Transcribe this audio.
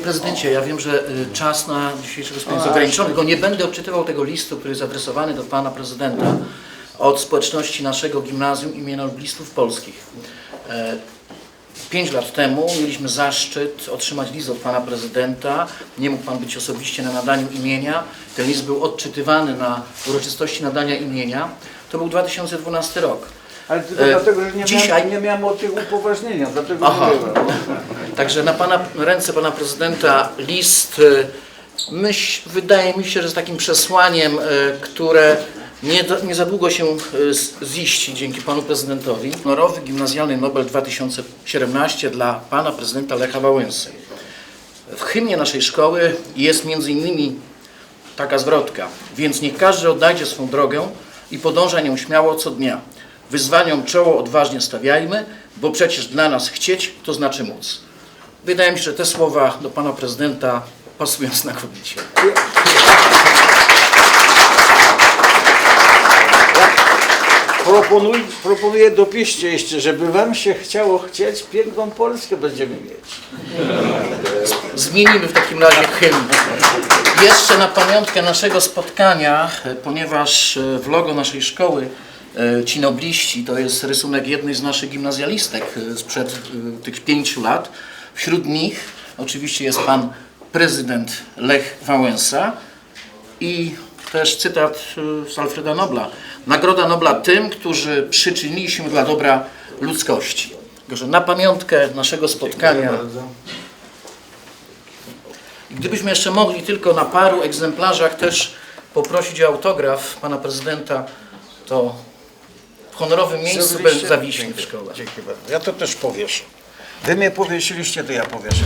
prezydencie, ja wiem, że y, czas na dzisiejsze wystąpienie jest ograniczony, tylko nie będę odczytywał tego listu, który jest adresowany do pana prezydenta od społeczności naszego gimnazjum imienia noblistów polskich. E, Pięć lat temu mieliśmy zaszczyt otrzymać list od pana prezydenta. Nie mógł pan być osobiście na nadaniu imienia. Ten list był odczytywany na uroczystości nadania imienia. To był 2012 rok. Ale tylko E, dlatego, że nie, dzisiaj- miałem, nie miałem o tych upoważnienia, dlatego Aha. nie byłem. Także na pana, ręce pana prezydenta list, y, myśl, wydaje mi się, że z takim przesłaniem, y, które nie, nie za długo się y, ziści dzięki panu prezydentowi. Honorowy Gimnazjalny Nobel 2017 dla pana prezydenta Lecha Wałęsy. W hymnie naszej szkoły jest między innymi taka zwrotka. Więc niech każdy odnajdzie swą drogę i podąża nią śmiało co dnia. Wyzwaniom czoło odważnie stawiajmy, bo przecież dla nas chcieć to znaczy móc. Wydaje mi się, że te słowa do pana prezydenta pasują znakomicie. Proponuj, proponuję dopieście jeszcze, żeby wam się chciało chcieć, piękną Polskę będziemy mieć. Zmienimy w takim razie hymn. Jeszcze na pamiątkę naszego spotkania, ponieważ e, w logo naszej szkoły e, ci nobliści to jest rysunek jednej z naszych gimnazjalistek e, sprzed tych pięciu lat. Wśród nich oczywiście jest pan prezydent Lech Wałęsa i też cytat e, z Alfreda Nobla. Nagroda Nobla tym, którzy przyczynili się dla dobra ludzkości. Także na pamiątkę naszego spotkania Gdybyśmy jeszcze mogli tylko na paru egzemplarzach też poprosić o autograf pana prezydenta, to w honorowym miejscu zawiśnie w Dziękuję. szkole. Dzięki bardzo. Ja to też powieszę. Wy mnie powiesiliście, to ja powieszę.